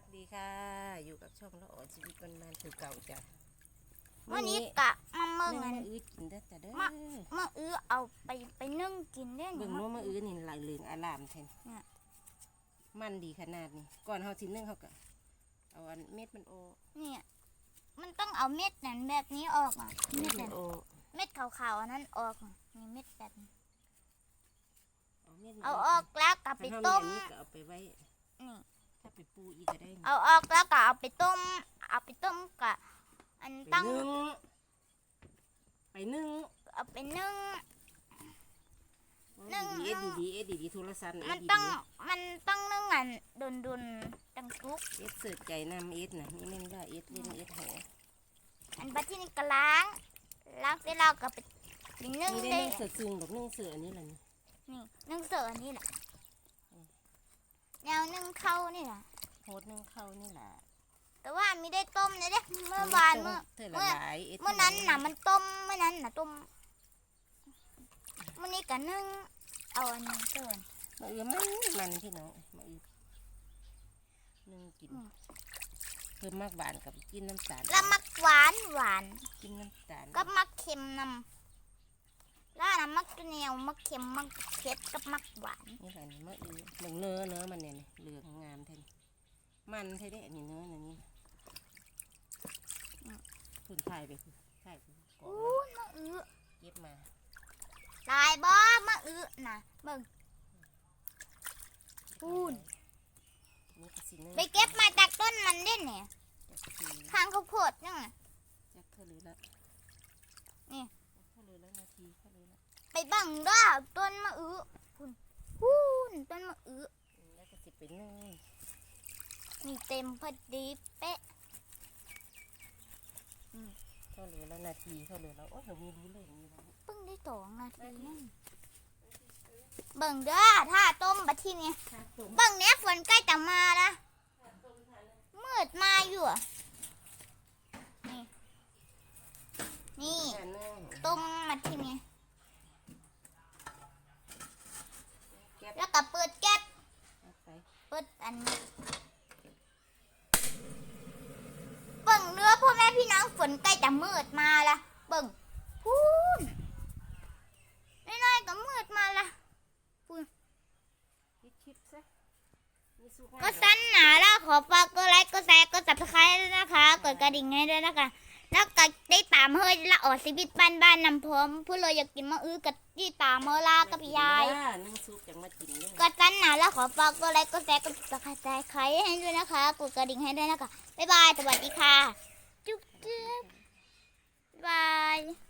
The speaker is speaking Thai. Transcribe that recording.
วัสดีค่ะ อยู่กับช่องละอ่อนชีวิตมันมันๆคือเก่าจ้ะวันนี้กะมาเมืองเมื่อัอนอื้อกินได้อจ้ะเด้อมาเมื่ออื้อเอาไปไปนึ่งกินได้เบิ่งเนาะว่ามื่ออื้อนี่หลายเหลืองอารามแทนเนี่ยมันดีขนาดนี้ก่อนเฮาสินึ่งเฮาก็เอาอันเม็ดมันโอเนี่ยมันต้องเอาเม็ดนั้นแบบนี้ออกอะเม็เม็ดดมันั้นนโอเม็ดขาวๆอันนั้นออกอะมีเม็ดแบบนี้เอาเม็ดมันเอาออกแล้วกลับไปถ้าเฮาต้มมีอันนี้ก็เอาไปไว้นี่ ถ้าไปปูอีกก็ได้นี่เอาออกแล้วก็เอาไปต้ม เอาไปต้มกะอันไปตั้งนึ่งไปนึ่งเอาไปนึ่ง นึ่งดีๆเอ็ดดีๆเอ็ดดีๆโทรศัพท์เอ็มัดนดีต้อง มันต้องนึ่งอันดุนดุนๆตังทุกๆเอ็ดเสิร์ฟใจน้ำเอ็ดน่ะมีแม่งได้เอ็ดเล่นเอ็ดแหอันบัดที่นี่ก็ล้าง ล้างเสร็จแล้วก็ไปไปนึ่งนี่ได้ได้นึ่งเสิร์ฟซึ่งดอกนึ่งเสิร์ฟอันนี้แหละนี่นี่นึ่งเสืออันนี้แหละแนวนึ่ง เข้านี่แหละโพดนึ่งเข้านี่แหละแต่ว่าไม่ได้ต้มเลยเด้เมื่อวานเมื่อเธอละเมื่อหลายเอ็ดเมื่อนั้นน่ะมันต้มเมื่อนั้นน่ะต้มเมื่อนี้ก็นึ่งเอาอันนี้เสิร์ฟมาอือมันมันพี่น้องมาอือนึ่งกินอืมเพิ่มมากหวานกับกินน้ำตาลแล้วมักหวานหวานกินน้ำตาลก็มักเค็มนำ แล้วน้ำมักเหนียวมักเค็มมักเผ็ดกับมักหวานนี่แหละนี่มาอือเบิ่งเนื้อเนื้อมันเนี่ยนี่เหลืองงามแท้นี่มันใช่ได้อันนี้เนื้ออันนี้คุณถ่ายไปคุณถ่ายไปก่อนอู้มะอื้อเก็บมาตายบ่มะอื้อน่ะเบิ่งพูนนี่ก็สิเนื้อไปเก็บมาจากต้นมันได้เนี่ยจักทีข้างข้าวโพดนั่นน่ะจักเท่าเลยละ นี่ เท่าเลยละนาทีเท่าเลยละ ไปเบังเด้อต้นมะอื้อพูนพูนต้นมะอื้ออืมแล้วก็สิไปนึ่งมีเต็มพอดีเป๊ะเท่าเลยละนาทีเท่าเลยละโอ้ยเรามีรู้เลยมีแล้วเพิ่งได้สองนาทีนั่นเบิ่งเด้อถ้าต้มบัดทีนี้ค่ะตุ่มเบิ่งเนี้ยฝนใกล้จะมาละมืดมาอยู่อะนี่ นี่แต่นึ่งต้มมาทีนี้แก๊บ แล้วก็เปิดแก๊ส เอาไป เปิด อันนี้เบิ่งเนื้อพ่อแม่พี่น้องฝนใกล้จะมืดมาละเบิ่งพูนน้อยๆก็มืดมาละคิดคิดซะมีสุขก็สั้นหนาแล้วขอฝากกดไลค์กดแชร์กด subscribe ด้วยนะคะ กดกระดิ่งให้ด้วยนะคะ แล้วก็ได้ตามเฮยละออดชีวิตบ้านบ้านนำพร้อมผู้เลยอยากกินมะอื้อกับที่ตามเมื่อลากับพี่ยายนั่งซุปจังมากินเลยก็ตั้นหนาแล้วขอฝากก็ไลค์ก็แซร์ก็ติดตามใครให้ด้วยนะคะกดกระดิ่งให้ด้วยนะคะบ๊ายบายสวัสดีค่ะ จุ๊บจุ๊บบาย